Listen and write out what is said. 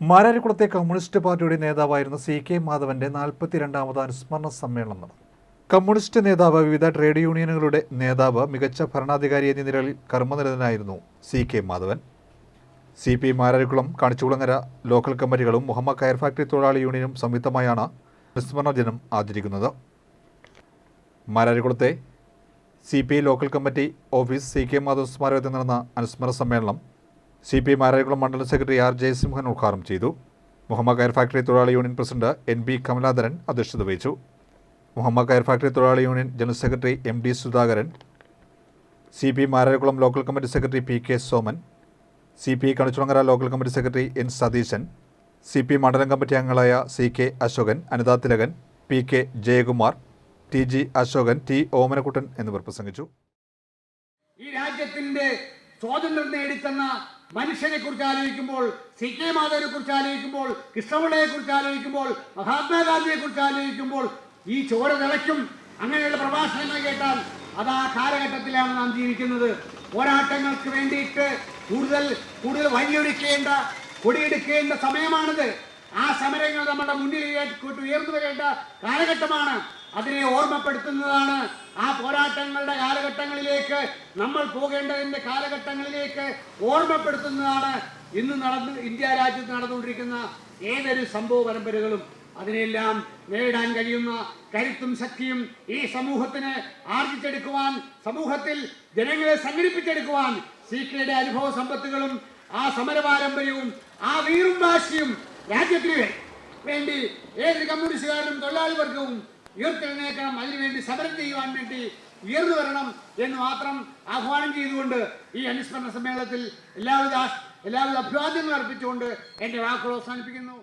മാരാരിക്കുളത്തെ communist പാർട്ടിയുടെ നേതാവായിരുന്ന C K മാധവന്റെ നാൽപ്പത്തിരണ്ടാമത് അനുസ്മരണ സമ്മേളനം നടന്നു. കമ്മ്യൂണിസ്റ്റ് നേതാവ് വിവിധ ട്രേഡ് യൂണിയനുകളുടെ നേതാവ് മികച്ച ഭരണാധികാരി എന്നീ നിലകളിൽ കർമ്മനിരതനായിരുന്നു C K Madhavan. C P Mararikulam Kanichukulangara local കമ്മിറ്റികളും Muhammad കയർ ഫാക്ടറി തൊഴിലാളി യൂണിയനും സംയുക്തമായാണ് അനുസ്മരണ ദിനം ആചരിക്കുന്നത്. മാരാരിക്കുളത്തെ C P I local committee office C K Madhav സ്മാരകത്തിൽ നടന്ന അനുസ്മരണ സമ്മേളനം സി പി എം മണ്ഡലം സെക്രട്ടറി ആർ ജയസിംഹൻ ഉദ്ഘാടനം ചെയ്തു. മുഹമ്മദ് കയർ ഫാക്ടറി തൊഴിലാളി union president N B Kamaladharan അധ്യക്ഷത വഹിച്ചു. മുഹമ്മദ് കയർ ഫാക്ടറി തൊഴിലാളി union general secretary M D Sudhakaran C P Mararikulam local committee secretary P K Soman C P Kanichukulangara local committee secretary N Satheesan C P മണ്ഡലം committee അംഗങ്ങളായ C K Asokan Anitha Thilakan P K Jayakumar T G Asokan T Omanakuttan എന്നിവർ പ്രസംഗിച്ചു. ഈ രാജ്യത്തിന്റെ സ്വാതന്ത്ര്യം നേടിത്തന്ന മനുഷ്യനെ കുറിച്ച് ആലോചിക്കുമ്പോൾ സി കെ മാധവനെ കുറിച്ച് ആലോചിക്കുമ്പോൾ കൃഷ്ണപിള്ളയെ കുറിച്ച് ആലോചിക്കുമ്പോൾ മഹാത്മാഗാന്ധിയെ കുറിച്ച് ആലോചിക്കുമ്പോൾ ഈ ചോര തിളയ്ക്കും. അങ്ങനെയുള്ള പ്രഭാഷണങ്ങൾ കേട്ടാൽ അത് ആ കാലഘട്ടത്തിലാണ് നാം ജീവിക്കുന്നത്. പോരാട്ടങ്ങൾക്ക് വേണ്ടിയിട്ട് കൂടുതൽ കൂടുതൽ വഴിയൊരുക്കേണ്ട കൊടിയെടുക്കേണ്ട സമയമാണിത്. സമരങ്ങൾ നമ്മുടെ മുന്നിലേക്ക് ഉയർന്നു വരേണ്ട കാലഘട്ടമാണ്. അതിനെ ഓർമ്മപ്പെടുത്തുന്നതാണ് ആ പോരാട്ടങ്ങളുടെ കാലഘട്ടങ്ങളിലേക്ക് നമ്മൾ പോകേണ്ടതിന്റെ കാലഘട്ടങ്ങളിലേക്ക് ഓർമ്മപ്പെടുത്തുന്നതാണ് ഇന്ന് നടന്ന് ഇന്ത്യ രാജ്യത്ത് നടന്നുകൊണ്ടിരിക്കുന്ന ഏതൊരു സംഭവ പരമ്പരകളും. അതിനെല്ലാം നേരിടാൻ കഴിയുന്ന കരുത്തും ശക്തിയും ഈ സമൂഹത്തിന് ആർജിച്ചെടുക്കുവാൻ സമൂഹത്തിൽ ജനങ്ങളെ സംഘടിപ്പിച്ചെടുക്കുവാൻ സി കെയുടെ അനുഭവ സമ്പത്തുകളും ആ സമര പാരമ്പര്യവും ആ വീറും വാശിയും രാജ്യത്തിന് വേണ്ടി ഏതൊരു കമ്മ്യൂണിസ്റ്റുകാരനും തൊഴിലാളി വർഗവും ഉയർത്തെഴുന്നേൽക്കണം അതിനുവേണ്ടി സമരം ചെയ്യുവാൻ വേണ്ടി ഉയർന്നു വരണം എന്ന് മാത്രം ആഹ്വാനം ചെയ്തുകൊണ്ട് ഈ അനുസ്മരണ സമ്മേളനത്തിൽ എല്ലാവിധ എല്ലാവിധ അഭിവാദ്യങ്ങളും അർപ്പിച്ചുകൊണ്ട് എന്റെ വാക്കുകൾ അവസാനിപ്പിക്കുന്നു.